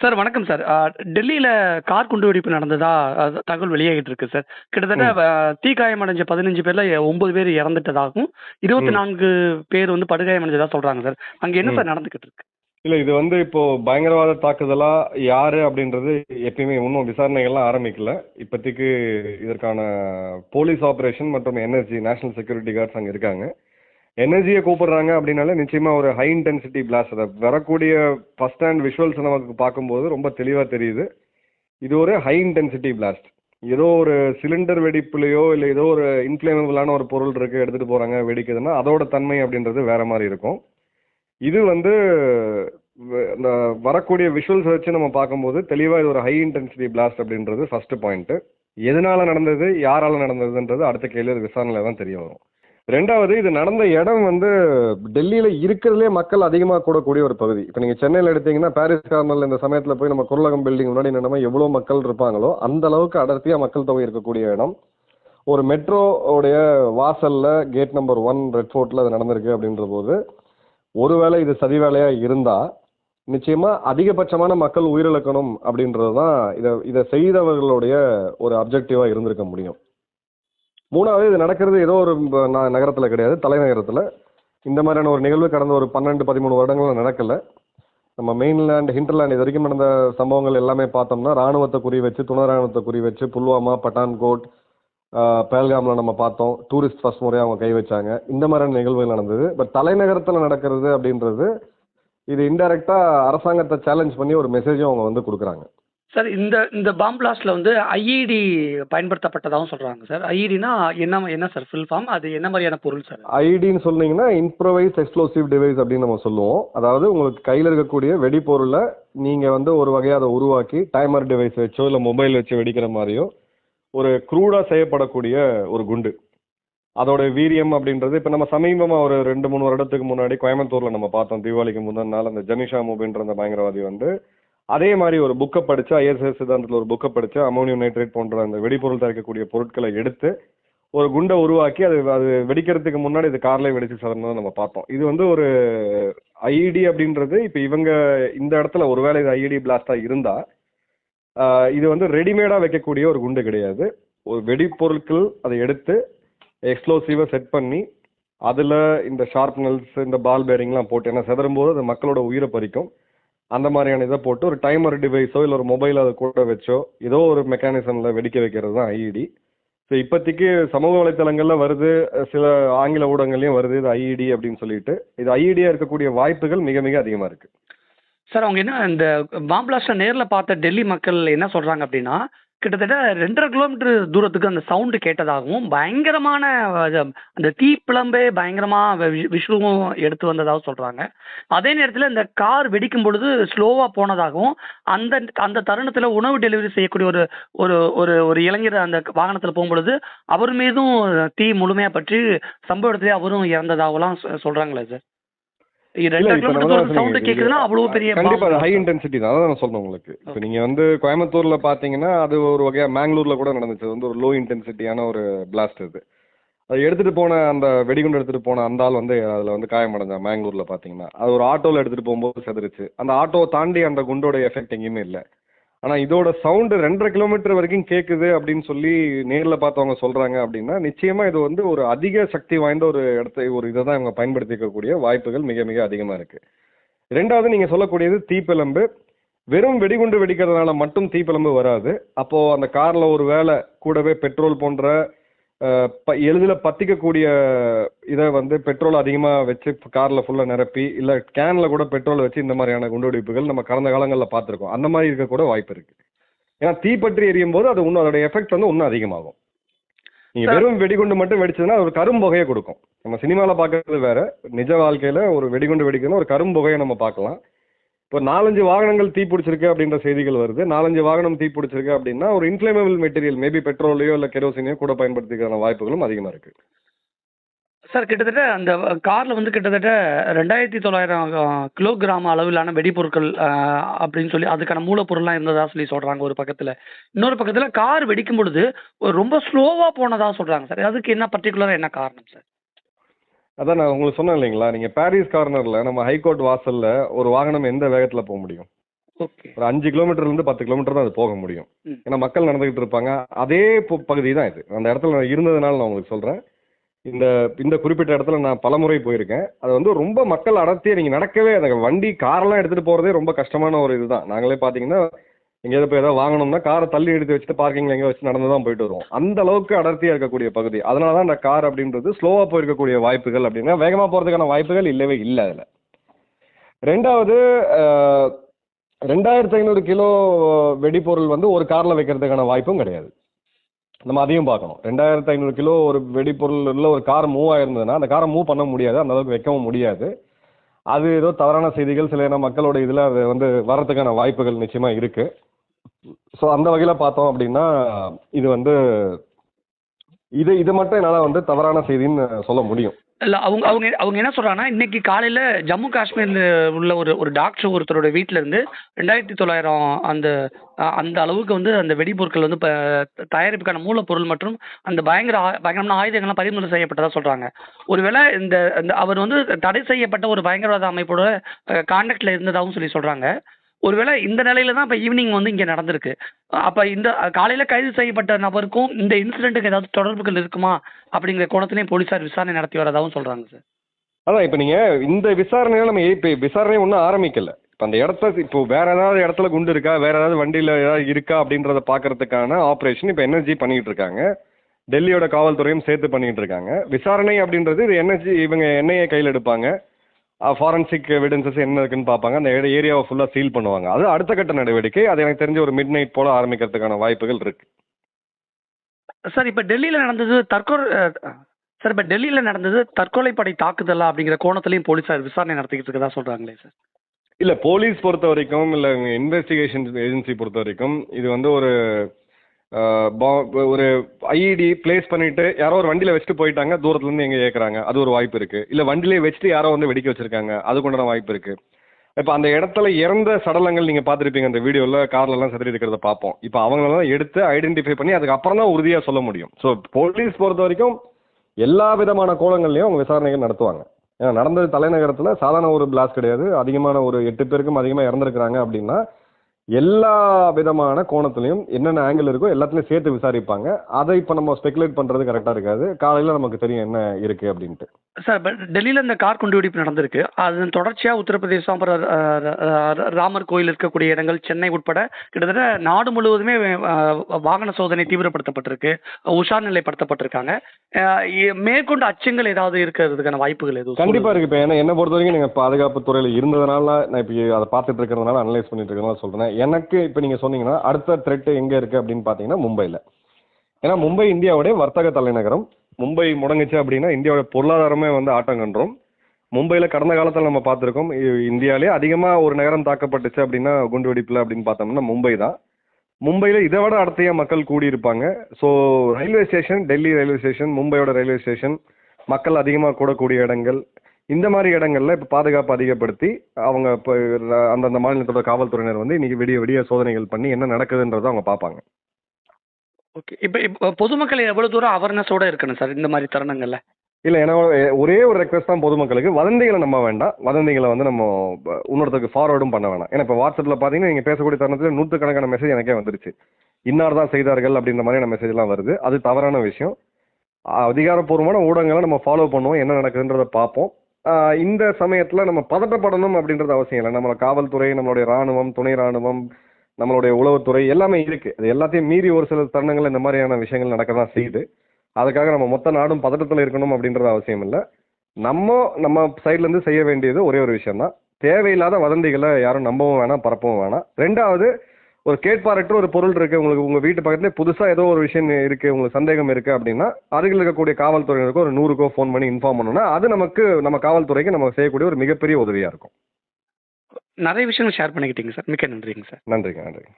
Sir வணக்கம் sir. டெல்லியில் car குண்டுவெடிப்பு நடந்ததா? தகவல் வெளியாகிட்டு இருக்கு சார். கிட்டத்தட்ட அஹ், தீக்காயமடைஞ்ச பதினஞ்சு பேர்ல ஒன்பது பேர் இறந்துட்டதாகவும் இருபத்தி. நான்கு பேர் வந்து படுகாயமடைஞ்சதா சொல்றாங்க சார். அங்க என்ன. சார் நடந்துகிட்டு இருக்கு இல்ல இது வந்து இப்போ பயங்கரவாத தாக்குதலா யாரு அப்படின்றது எப்பயுமே இன்னும் விசாரணைகள்லாம் ஆரம்பிக்கல. இப்போதைக்கு இதற்கான போலீஸ் ஆபரேஷன் மற்றும் என்எஸ்ஜி நேஷனல் செக்யூரிட்டி கார்ட்ஸ் அங்க இருக்காங்க. எனர்ஜியை கூப்பிடுறாங்க அப்படின்னாலே நிச்சயமா ஒரு ஹை இன்டென்சிட்டி பிளாஸ்ட் அதை வரக்கூடிய ஃபர்ஸ்ட் ஹேண்ட் விஷுவல்ஸ் நமக்கு பார்க்கும்போது ரொம்ப தெளிவாக தெரியுது. இது ஒரு ஹை இன்டென்சிட்டி பிளாஸ்ட் ஏதோ ஒரு சிலிண்டர் வெடிப்புலையோ இல்லை ஏதோ ஒரு இன்ஃப்ளேமபிளான ஒரு பொருள் இருக்கு எடுத்துட்டு போறாங்க வெடிக்குதுன்னா அதோட தன்மை அப்படின்றது வேற மாதிரி இருக்கும். இது வந்து இந்த வரக்கூடிய விஷுவல்ஸ் வச்சு நம்ம பார்க்கும்போது தெளிவாக இது ஒரு ஹை இன்டென்சிட்டி பிளாஸ்ட் அப்படின்றது ஃபர்ஸ்ட் பாயிண்ட் எதனால நடந்தது யாரால நடந்ததுன்றது அடுத்த கேள்வி விசாரணையில் விசாரணையில தான் தெரிய வரும். ரெண்டாவது இது நடந்த இடம் வந்து டெல்லியில இருக்கிறதுலே மக்கள் அதிகமாக கூடக்கூடிய ஒரு பகுதி. இப்போ நீங்க சென்னையில் எடுத்தீங்கன்னா பாரிஸ் கார்னர்ல இந்த சமயத்தில் போய் நம்ம குரலகம் பில்டிங் முன்னாடி நின்னமா எவ்வளோ மக்கள் இருப்பாங்களோ அந்த அளவுக்கு அடர்த்தியா மக்கள் தொகை இருக்கக்கூடிய இடம். ஒரு மெட்ரோ உடைய வாசல்ல கேட் நம்பர் ஒன் ரெட் ஃபோர்ட்ல அது நடந்திருக்கு அப்படின்ற போது ஒருவேளை இது சதி வேலையா இருந்தா நிச்சயமா அதிகபட்சமான மக்கள் உயிரிழக்கணும் அப்படின்றது தான் இதை இதை செய்தவர்களுடைய ஒரு அப்ஜெக்டிவா இருந்திருக்க முடியும். மூணாவது இது நடக்கிறது ஏதோ ஒரு நகரத்தில் கிடையாது தலைநகரத்தில். இந்த மாதிரியான ஒரு நிகழ்வு கடந்த ஒரு பன்னெண்டு பதிமூணு வருடங்களில் நடக்கலை. நம்ம மெயின்லேண்ட் ஹிண்டர்லேண்ட் இது வரைக்கும் நடந்த சம்பவங்கள் எல்லாமே பார்த்தோம்னா ராணுவத்தை குறி வச்சு துணை ராணுவத்தை குறி வச்சு புல்வாமா பட்டான்கோட் பேல்காமில் நம்ம பார்த்தோம். டூரிஸ்ட் ஃபர்ஸ்ட் முறையாக அவங்க கை வச்சாங்க. இந்த மாதிரியான நிகழ்வுகள் நடந்தது. பட் தலைநகரத்தில் நடக்கிறது அப்படின்றது இது இன்டெரக்டாக அரசாங்கத்தை சேலஞ்ச் பண்ணி ஒரு மெசேஜும் அவங்க வந்து கொடுக்குறாங்க. சார் இந்த இந்த பாம் பிளாஸ்ட்ல வந்து ஐஇடி பயன்படுத்தப்பட்டதாகவும் சொல்றாங்க சார். ஐஇடினா என்ன என்ன சார்? ஃபுல் ஃபார்ம் அது என்ன மாதிரியான பொருள் சார்? ஐடின்னு சொன்னீங்கன்னா இம்ப்ரவைஸ் எக்ஸ்ப்ளோசிவ் டிவைஸ் அப்படின்னு நம்ம சொல்லுவோம். அதாவது உங்களுக்கு கையில் இருக்கக்கூடிய வெடிப்பொருளை நீங்கள் வந்து ஒரு வகையாக அதை உருவாக்கி டைமர் டிவைஸ் வச்சோ இல்லை மொபைல் வச்சு வெடிக்கிற மாதிரியோ ஒரு க்ரூடாக செய்யப்படக்கூடிய ஒரு குண்டு. அதோட வீரியம் அப்படின்றது இப்போ நம்ம சமீபமாக ஒரு ரெண்டு மூணு வருடத்துக்கு முன்னாடி கோயம்புத்தூரில் நம்ம பார்த்தோம். தீபாவளிக்கு முதல் நாள் அந்த ஜனிஷா மூபின்ற அந்த பயங்கரவாதி வந்து அதே மாதிரி ஒரு புக்கை படிச்சு ஐஎஸ்எஸ் சித்தாந்தத்தில் ஒரு புக்கை படிச்சு அமோனியம் நைட்ரேட் போன்ற அந்த வெடிபொருள் தயாரிக்கக்கூடிய பொருட்களை எடுத்து ஒரு குண்டை உருவாக்கி அது அது வெடிக்கிறதுக்கு முன்னாடி இது கார்லேயே வெடிச்சு சதறதை நம்ம பார்த்தோம் இது வந்து ஒரு ஐஇடி அப்படின்றது இப்போ இவங்க இந்த இடத்துல ஒருவேளை இது ஐஇடி பிளாஸ்டாக இருந்தால் இது வந்து ரெடிமேடாக வைக்கக்கூடிய ஒரு குண்டு கிடையாது. ஒரு வெடிப்பொருட்கள் அதை எடுத்து எக்ஸ்ப்ளோசிவை செட் பண்ணி அதில் இந்த ஷார்ப்னல்ஸ் இந்த பால் பேரிங்லாம் போட்டு ஏன்னா செதறும் போது அது மக்களோட உயிரை பறிக்கும். அந்த மாதிரியான இதை போட்டு ஒரு டைமர் டிவைஸோ இல்லை ஒரு மொபைல் அதை கூட வச்சோ ஏதோ ஒரு மெக்கானிசமில் வெடிக்க வைக்கிறது தான் ஐஇடி ஸோ இப்போதைக்கு சமூக வலைத்தளங்களில் வருது சில ஆங்கில ஊடகங்கள்லையும் வருது இது ஐஇடி அப்படின்னு சொல்லிட்டு. இது ஐஇடியாக இருக்கக்கூடிய வாய்ப்புகள் மிக மிக அதிகமாக இருக்குது சார் அவங்க என்ன இந்த பாம்பிளாஸ்டை நேரில் பார்த்த டெல்லி மக்கள் என்ன சொல்கிறாங்க அப்படின்னா கிட்டத்தட்ட ரெண்டரை கிலோமீட்டர் தூரத்துக்கு அந்த சவுண்டு கேட்டதாகவும் பயங்கரமான அந்த தீ பிளம்பே பயங்கரமாக விஷுவும் எடுத்து வந்ததாகவும் சொல்கிறாங்க அதே நேரத்தில் இந்த கார் வெடிக்கும் பொழுது ஸ்லோவாக போனதாகவும் அந்த அந்த தருணத்தில் உணவு டெலிவரி செய்யக்கூடிய ஒரு ஒரு ஒரு ஒரு இளைஞர் அந்த வாகனத்தில் போகும்பொழுது அவர் மீதும் தீ முழுமையாக பற்றி சம்பவ இடத்துலேயே அவரும் இறந்ததாகலாம் சொ- சொல்கிறாங்களே சார் கண்டிப்பா ஹை. இன்டென்சிட்டி தான். நான் சொல்றேன் உங்களுக்கு. இப்போ. நீங்க வந்து கோயம்புத்தூர்ல பாத்தீங்கன்னா அது ஒரு வகையா மேங்களூர்ல கூட நடந்துச்சு. வந்து ஒரு லோ இன்டென்சிட்டியான ஒரு பிளாஸ்ட் அது அது எடுத்துட்டு போன அந்த வெடிகுண்டு எடுத்துட்டு போன அந்த ஆள் வந்து அதுல வந்து காயமடைஞ்சான் மேங்களூர்ல பாத்தீங்கன்னா. அது ஒரு ஆட்டோல எடுத்துட்டு போகும்போது செதறிச்சு. அந்த ஆட்டோவை தாண்டி அந்த குண்டோட எஃபெக்ட் எங்கேயுமே இல்லை. ஆனால் இதோட சவுண்டு ரெண்டரை கிலோமீட்டர் வரைக்கும் கேட்குது அப்படின்னு சொல்லி நேரில் பார்த்தவங்க சொல்கிறாங்க அப்படின்னா நிச்சயமாக இது வந்து ஒரு அதிக சக்தி வாய்ந்த ஒரு இடத்தை ஒரு இதை தான் இவங்க பயன்படுத்திக்கக்கூடிய வாய்ப்புகள் மிக மிக அதிகமாக இருக்குது ரெண்டாவது நீங்கள் சொல்லக்கூடியது தீப்பிழம்பு. வெறும் வெடிகுண்டு வெடிக்கிறதுனால மட்டும் தீப்பிழம்பு வராது. அப்போது அந்த காரில் ஒரு வேலை கூடவே பெட்ரோல் போன்ற ப- எளிதில் பத்திக்கக்கூடிய இதை வந்து பெட்ரோல் அதிகமாக வச்சு காரில் ஃபுல்லாக நிரப்பி இல்லை கேனில் கூட பெட்ரோல் வச்சு இந்த மாதிரியான குண்டுவெடிப்புகள் நம்ம கடந்த காலங்களில் பார்த்துருக்கோம். அந்த மாதிரி இருக்க கூட வாய்ப்பு இருக்கு. ஏன்னா தீப்பற்றி எரியும் போது அது இன்னும் அதோட எஃபெக்ட் வந்து இன்னும் அதிகமாகும். நீங்க Sir. வெறும் வெடிகுண்டு மட்டும் வெடிச்சதுன்னா அது ஒரு கரும்புகையை கொடுக்கும். நம்ம சினிமாவில் பார்க்கறது வேற. நிஜ வாழ்க்கையில ஒரு வெடிகுண்டு வெடிக்கணும் ஒரு கரும்புகையை நம்ம பார்க்கலாம். இப்போ நாலஞ்சு வாகனங்கள் தீ பிடிச்சிருக்கு அப்படின்ற செய்திகள் வருது. நாலஞ்சு வாகனம் தீ பிடிச்சிருக்கு அப்படின்னா ஒரு இன்ஃபிளேமபிள் மெட்டீரியல் மேபி பெட்ரோலையோ இல்லை கெரோசினையோ கூட பயன்படுத்திக்கிற வாய்ப்புகளும் அதிகமாக இருக்கு. சார் கிட்டத்தட்ட அந்த காரில் வந்து கிட்டத்தட்ட ரெண்டாயிரத்தி தொள்ளாயிரம் கிலோகிராம் அளவிலான வெடிபொருட்கள் அப்படின்னு சொல்லி அதுக்கான மூலப்பொருள்லாம் இருந்ததா சொல்லி சொல்கிறாங்க ஒரு பக்கத்தில். இன்னொரு பக்கத்தில் கார் வெடிக்கும் பொழுது ரொம்ப ஸ்லோவாக போனதாக சொல்கிறாங்க சார். அதுக்கு என்ன பர்டிகுலராக என்ன காரணம் சார்? அதான் நான் உங்களுக்கு சொன்னேன் இல்லைங்களா? நீங்க பாரிஸ் கார்னர்ல நம்ம ஹைகோர்ட் வாசல்ல ஒரு வாகனம் எந்த வேகத்துல போக முடியும்? ஓகே. ஒரு அஞ்சு கிலோமீட்டர்லேருந்து பத்து கிலோமீட்டர் தான் அது போக முடியும். ஏன்னா மக்கள் நடந்துகிட்டு இருப்பாங்க. அதே பகுதி தான் இது. அந்த இடத்துல நான் இருந்ததுனால நான் உங்களுக்கு சொல்கிறேன் இந்த இந்த குறிப்பிட்ட இடத்துல நான் பலமுறை போயிருக்கேன். அது வந்து ரொம்ப மக்கள் அடர்த்தியாக நீங்கள் நடக்கவே அந்த வண்டி காரெல்லாம் எடுத்துகிட்டு போகிறதே ரொம்ப கஷ்டமான ஒரு இதுதான். நாங்களே பார்த்தீங்கன்னா எங்கேயாவது போய் ஏதாவது வாங்கணும்னா காரை தள்ளி எடுத்து வச்சுட்டு பார்க்கிங்ல எங்கே வச்சு நடந்து தான் போயிட்டு வருவோம். அந்த அளவுக்கு அடர்த்தியாக இருக்கக்கூடிய பகுதி. அதனால தான் அந்த கார் அப்படின்றது ஸ்லோவாக போயிருக்கக்கூடிய வாய்ப்புகள் அப்படின்னா வேகமாக போகிறதுக்கான வாய்ப்புகள் இல்லவே இல்லை அதில். ரெண்டாவது ரெண்டாயிரத்து ரெண்டாயிரத்தி ஐநூறு கிலோ வெடிப்பொருள் வந்து ஒரு காரில் வைக்கிறதுக்கான வாய்ப்பும் கிடையாது. நம்ம அதையும் பார்க்கணும். ரெண்டாயிரத்து ஐநூறு கிலோ ஒரு வெடிப்பொருள் உள்ள ஒரு கார் மூவ் ஆயிருந்ததுன்னா அந்த காரை மூவ் பண்ண முடியாது. அந்த அளவுக்கு வைக்கவும் முடியாது. அது ஏதோ தவறான செய்திகள் சில நேரம் மக்களோட இதில் அது வந்து வர்றதுக்கான வாய்ப்புகள் நிச்சயமாக இருக்குது ஸோ அந்த வகையில் பார்த்தோம் அப்படின்னா இது வந்து இது இது மட்டும் என்னால் வந்து தவறான செய்தின்னு சொல்ல முடியும். இல்ல அவங்க அவங்க அவங்க என்ன சொல்றாங்கன்னா இன்னைக்கு காலையில ஜம்மு காஷ்மீர்ல உள்ள ஒரு ஒரு டாக்டர் ஒருத்தரோட வீட்ல இருந்து ரெண்டாயிரத்தி தொள்ளாயிரம் அந்த அந்த அளவுக்கு வந்து அந்த வெடிபொருட்கள் வந்து தயாரிப்புக்கான மூலப்பொருள் மற்றும் அந்த பயங்கர பயங்கரமான ஆயுதங்கள்லாம் பறிமுதல் செய்யப்பட்டதா சொல்றாங்க. ஒருவேளை இந்த இந்த அவர் வந்து தடை செய்யப்பட்ட ஒரு பயங்கரவாத அமைப்போட கான்டாக்ட்ல இருந்ததாகவும் சொல்லி சொல்றாங்க. ஒருவேளை இந்த நிலையில தான் இப்போ ஈவினிங் வந்து இங்கே நடந்திருக்கு. அப்போ இந்த காலையில் கைது செய்யப்பட்ட நபருக்கும் இந்த இன்சிடென்ட்டுக்கு ஏதாவது தொடர்புகள் இருக்குமா? அப்படிங்கிற கோணத்திலையும் போலீஸார் விசாரணை நடத்தி வரதாகவும் சொல்கிறாங்க சார் அதான் இப்போ நீங்கள் இந்த விசாரணையில நம்ம இப்போ விசாரணை ஒன்றும் ஆரம்பிக்கல. இப்போ அந்த இடத்த இப்போ வேற ஏதாவது இடத்துல குண்டு இருக்கா? வேற ஏதாவது வண்டியில் ஏதாவது இருக்கா? அப்படின்றத பார்க்கறதுக்கான ஆப்ரேஷன் இப்போ என்எஸ்ஜி பண்ணிட்டு இருக்காங்க. டெல்லியோட காவல்துறையும் சேர்த்து பண்ணிட்டு இருக்காங்க. விசாரணை அப்படின்றது இது என்எஸ்ஜி இவங்க என்ஐஏ கையில் எடுப்பாங்க. ஃபாரன்சிக் எவிடன்சஸ் என்ன இருக்குன்னு பார்ப்பாங்க. அந்த ஏரியாவை ஃபுல்லாக சீல் பண்ணுவாங்க. அது அடுத்த கட்ட நடவடிக்கை. அது எனக்கு தெரிஞ்ச ஒரு மிட் நைட் போல ஆரம்பிக்கிறதுக்கான வாய்ப்புகள் இருக்கு. சார் இப்போ டெல்லியில் நடந்தது தற்கொலை சார் இப்போ டெல்லியில் நடந்தது தற்கொலைப்படை தாக்குதலா அப்படிங்கிற கோணத்திலையும் போலீஸார் விசாரணை நடத்திக்கிட்டு இருக்கதா சொல்கிறாங்களே சார்? இல்ல போலீஸ் பொறுத்த வரைக்கும் இல்ல இன்வெஸ்டிகேஷன் ஏஜென்சி பொறுத்த வரைக்கும் இது வந்து ஒரு பா- ஒரு ஐஇடி பிளேஸ் பண்ணிட்டு யாரோ ஒரு வண்டியில வச்சுட்டு போயிட்டாங்க தூரத்துல இருந்து எங்க ஏக்குறாங்க அது ஒரு வாய்ப்பு இருக்கு. இல்ல வண்டியிலே வச்சுட்டு யாரோ வந்து வெடிக்க வச்சிருக்காங்க. அதுக்குண்டான வாய்ப்பு இருக்கு. இப்போ அந்த இடத்துல இறந்த சடலங்கள் நீங்க பார்த்துருப்பீங்க அந்த வீடியோல கார்ல எல்லாம் செதறி இருக்கிறத பார்ப்போம். இப்போ அவங்களெல்லாம் எடுத்து ஐடென்டிஃபை பண்ணி அதுக்கப்புறம் தான் உறுதியா சொல்ல முடியும். ஸோ போலீஸ் பொறுத்த வரைக்கும் எல்லா விதமான கோணங்கள்லையும் அவங்க விசாரணைகள் நடத்துவாங்க. ஏன்னா நடந்தது தலைநகரத்தில் சாதாரண ஒரு பிளாஸ்ட் கிடையாது. அதிகமான ஒரு எட்டு பேருக்கும் அதிகமாக இறந்துருக்குறாங்க அப்படின்னா எல்லா விதமான கோணத்துலையும் என்னென்ன ஆங்கிள் இருக்கோ எல்லாத்துலையும் சேர்த்து விசாரிப்பாங்க. அதை இப்போ நம்ம ஸ்பெகுலேட் பண்ணுறது கரெக்டாக இருக்காது. காலையில் நமக்கு தெரியும் என்ன இருக்குது அப்படின்ட்டு. சார் இப்போ டெல்லியில் இந்த கார் குண்டுவெடிப்பு நடந்திருக்கு. அதன் தொடர்ச்சியாக உத்தரப்பிரதேசம் அப்புறம் ராமர் கோயில் இருக்கக்கூடிய இடங்கள் சென்னை உட்பட கிட்டத்தட்ட நாடு முழுவதுமே வாகன சோதனை தீவிரப்படுத்தப்பட்டிருக்கு. உஷார் நிலைப்படுத்தப்பட்டிருக்காங்க. மேற்கொண்டு அச்சங்கள் ஏதாவது இருக்கிறதுக்கான வாய்ப்புகள் எதுவும் கண்டிப்பாக இருக்குது இப்போ ஏன்னா என்னை பொறுத்த வரைக்கும் நீங்கள் பாதுகாப்பு துறையில் இருந்ததுனால நான் இப்போ அதை பார்த்துட்டு இருக்கிறதுனால அனலைஸ் பண்ணிட்டு இருக்கிறதுனால சொல்கிறேன் எனக்கு இப்போ நீங்கள் சொன்னீங்கன்னா அடுத்த த்ரெட் எங்கே இருக்குது அப்படின்னு பார்த்தீங்கன்னா மும்பையில் ஏன்னா மும்பை இந்தியாவுடைய வர்த்தக தலைநகரம். மும்பை முடங்குச்சு அப்படின்னா இந்தியாவோட பொருளாதாரமே வந்து ஆட்டம் கன்றோம். மும்பையில் கடந்த காலத்தில் நம்ம பார்த்துருக்கோம் இ- இந்தியாவிலே அதிகமாக ஒரு நகரம் தாக்கப்பட்டுச்சு அப்படின்னா குண்டு வெடிப்பில் அப்படின்னு பார்த்தோம்னா மும்பை தான். மும்பையில் இதை விட அடுத்தையாக மக்கள் கூடியிருப்பாங்க. So railway station Delhi railway station மும்பையோட railway station மக்கள் அதிகமாக கூடக்கூடிய இடங்கள். இந்த மாதிரி இடங்கள்ல இப்போ பாதுகாப்பு அதிகப்படுத்தி அவங்க இப்போ அந்தந்த மாநிலத்தோட காவல்துறையினர் வந்து இன்னைக்கு விடிய விடிய சோதனைகள் பண்ணி என்ன நடக்குதுன்றதை அவங்க பார்ப்பாங்க ஓகே. இப்போ இப்போ பொதுமக்கள் எவ்வளோ தூரம் அவேர்னஸோட இருக்கணும் சார் இந்த மாதிரி தருணங்கள்ல? இல்லை ஏன்னா எ- ஒரே ஒரு ரெக்வஸ்ட் தான் பொதுமக்களுக்கு. வதந்திகளை நம்ப வேண்டாம். வதந்திகளை வந்து நம்ம இன்னொருத்தருக்கு ஃபார்வர்டும் பண்ண வேணாம். ஏன்னா இப்போ வாட்ஸ்அப்பில் பார்த்தீங்கன்னா நீங்கள் பேசக்கூடிய தருணத்தில் நூற்றுக்கணக்கான மெசேஜ் எனக்கே வந்துருச்சு. இன்னார் தான் செய்தார்கள் அப்படின்ற மாதிரியான மெசேஜ்லாம் வருது. அது தவறான விஷயம். அதிகாரப்பூர்வமான ஊடகங்களை நம்ம ஃபாலோ பண்ணுவோம். என்ன நடக்குதுன்றதை பார்ப்போம். இந்த சமயத்தில் நம்ம பதட்டப்படணும் அப்படின்றது அவசியம் இல்லை. நம்மளோட காவல்துறை நம்மளுடைய ராணுவம் துணை ராணுவம் நம்மளுடைய உளவுத்துறை எல்லாமே இருக்கு. அது எல்லாத்தையும் மீறி ஒரு சில தருணங்கள் இந்த மாதிரியான விஷயங்கள் நடக்க தான் செய்யுது. அதுக்காக நம்ம மொத்த நாடும் பதட்டத்தில் இருக்கணும் அப்படின்றது அவசியம் இல்லை. நம்ம நம்ம சைட்லேருந்து செய்ய வேண்டியது ஒரே ஒரு விஷயம் தான் தேவையில்லாத வதந்திகளை யாரும் நம்பவும் வேணாம் பரப்பவும் வேணாம். ரெண்டாவது ஒரு கேட்பாரற்ற ஒரு பொருள் இருக்கு. உங்களுக்கு உங்க வீட்டு பக்கத்துல புதுசா ஏதோ ஒரு விஷயம் இருக்கு உங்களுக்கு சந்தேகம் இருக்கு அப்படின்னா அருகில் இருக்கக்கூடிய காவல்துறையினருக்கோ ஒரு நூறுக்கோ ஃபோன் பண்ணி இன்ஃபார்ம் பண்ணணும்னா அது நமக்கு நம்ம காவல்துறைக்கு நம்ம செய்யக்கூடிய ஒரு மிகப்பெரிய உதவியா இருக்கும். நிறைய விஷயங்கள் ஷேர் பண்ணிக்கிட்டீங்க சார். மிக்க நன்றிங்க சார். நன்றிங்க நன்றிங்க.